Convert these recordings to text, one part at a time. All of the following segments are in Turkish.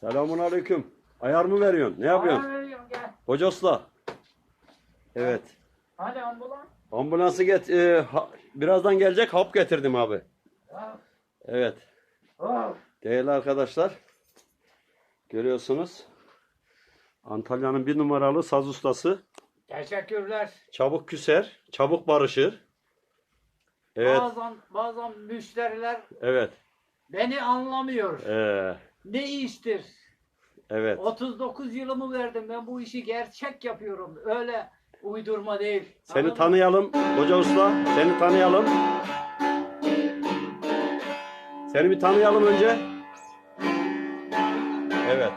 Selamun aleyküm. Ayar mı veriyorsun? Ne yapıyorsun? Para veriyorum gel. Hoca usta. Evet. Hadi ambulans. Ambulansı get e, ha- birazdan gelecek hap getirdim abi. Ya, Evet. Oh. Değerli arkadaşlar. Görüyorsunuz. Antalya'nın bir numaralı saz ustası. Teşekkürler. Çabuk küser, çabuk barışır. Evet, Bazen bazen müşteriler evet. beni anlamıyor. Ee, Ne iştir? evet. 39 yılımı verdim ben bu işi gerçek yapıyorum. Öyle uydurma değil. Seni Anladın tanıyalım Hoca Usta. Seni tanıyalım. Seni bir tanıyalım önce. Evet.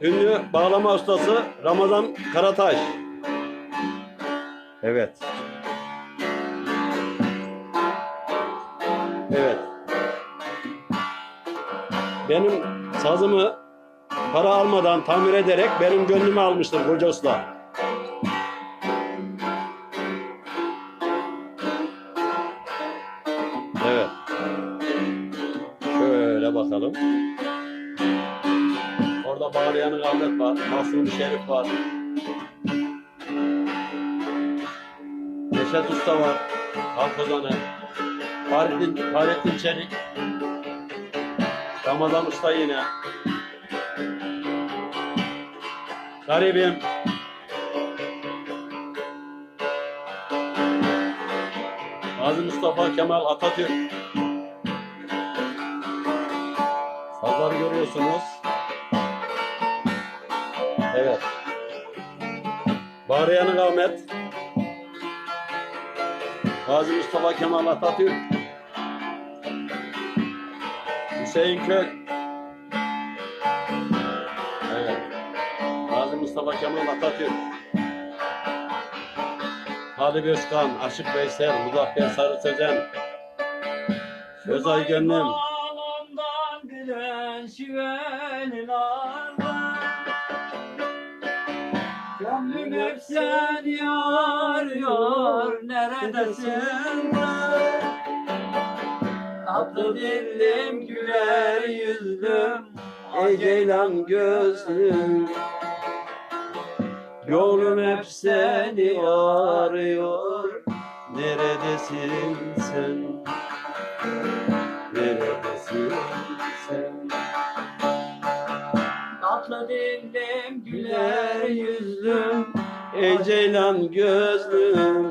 Ünlü bağlama ustası Ramazan Karataş. Evet. Evet. Benim sazımı para almadan tamir ederek benim gönlümü almıştır Hoca Usta. Evet. Şöyle bakalım. Orada Bağlayan'ın Ahmet var. Mahsuni Şerif var. Neşet Usta var. Halk Ozanı. Fahrettin, Fahrettin Çelik. Ramazan Usta yine. Garibim. Gazi Mustafa Kemal Atatürk. Sazları görüyorsunuz. Evet. Bağlayanık Ahmet. Gazi Mustafa Kemal Atatürk. Hüseyin Kök. Evet. Gazi Mustafa Kemal Atatürk. Halil Özkan, Aşık Veysel, Muzaffer Sarı Sözen, Özay Gönlüm. Gönlüm hep seni arıyor, neredesin be? Tatlı dillim, güler yüzlüm, Ey ceylan gözlüm Yolum hep seni arıyor Neredesin sen? Neredesin sen? Tatlı dillim, güler yüzlüm, Ey ceylan gözlüm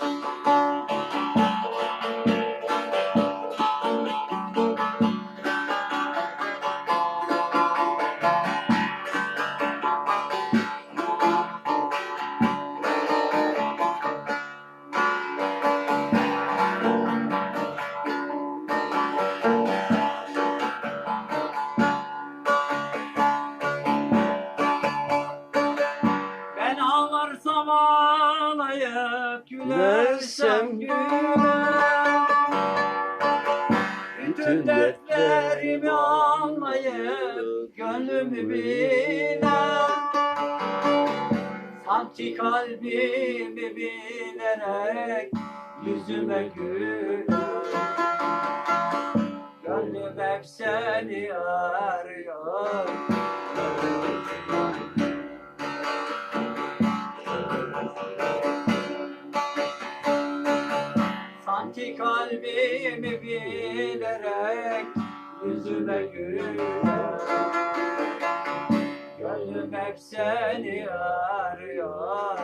Bütün dertlerimi anlayıp gönlümü bilen Sanki kalbimi bilerek yüzüme gülür Gönlüm hep seni arıyor. Sanki kalbimi bilerek yüzüme gülüyor Gönlüm hep seni arıyor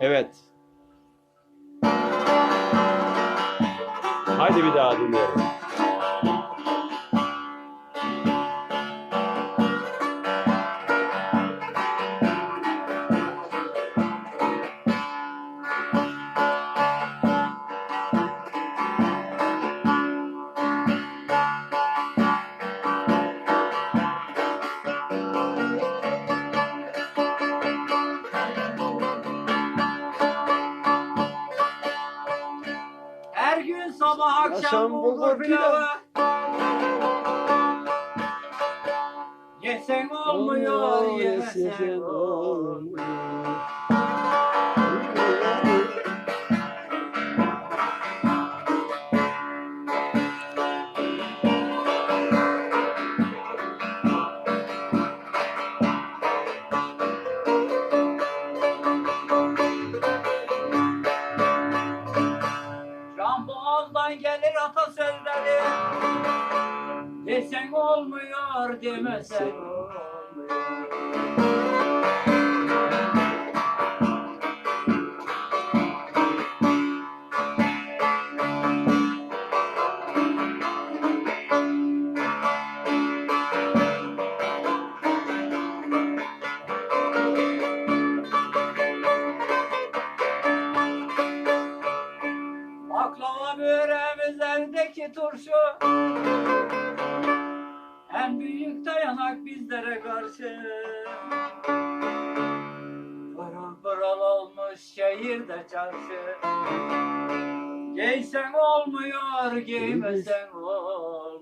Evet. Haydi bir daha dinleyelim. Akşam bulgur pilavı. Yesen olmuyor, yemesen olmuyor. Desen olmuyor demesen. Olmuyor turşu dayanak bizlere karşı. Pırıl pırıl olmuş şehirde çarşı. Giysen olmuyor, giymesen olmuyor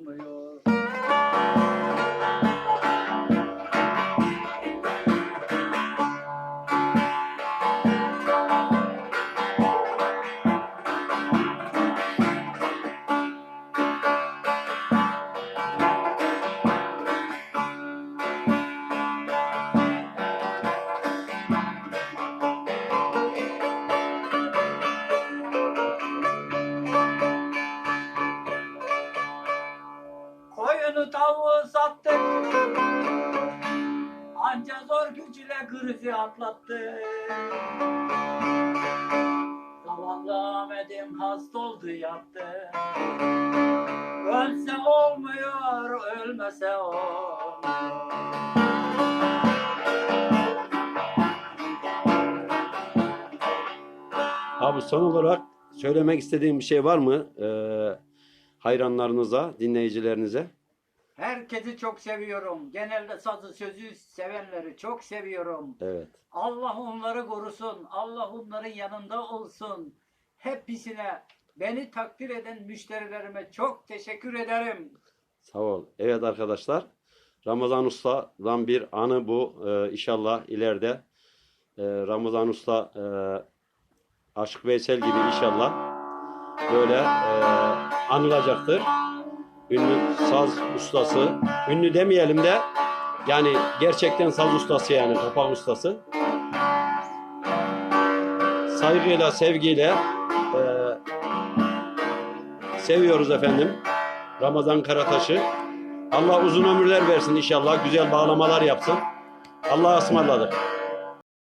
Anca zor güç krizi atlattık Zavallı Ahmet'im hasta oldu yattı Ölse olmuyor, ölmese olmuyor Abi son olarak söylemek istediğin bir şey var mı? Ee, hayranlarınıza, dinleyicilerinize. Herkesi çok seviyorum. Genelde sazı sözü sevenleri çok seviyorum. Evet. Allah onları korusun. Allah onların yanında olsun. Hepsine beni takdir eden müşterilerime çok teşekkür ederim. Sağ ol. Evet arkadaşlar. Ramazan Usta'dan bir anı bu. Ee, inşallah ileride e, Ramazan Usta e, Aşık Veysel gibi inşallah böyle e, anılacaktır. Ünlü saz ustası. Ünlü demeyelim de yani gerçekten saz ustası yani kapak ustası. Saygıyla, sevgiyle e, seviyoruz efendim. Ramazan Karataş'ı. Allah uzun ömürler versin inşallah. Güzel bağlamalar yapsın. Allah'a ısmarladık.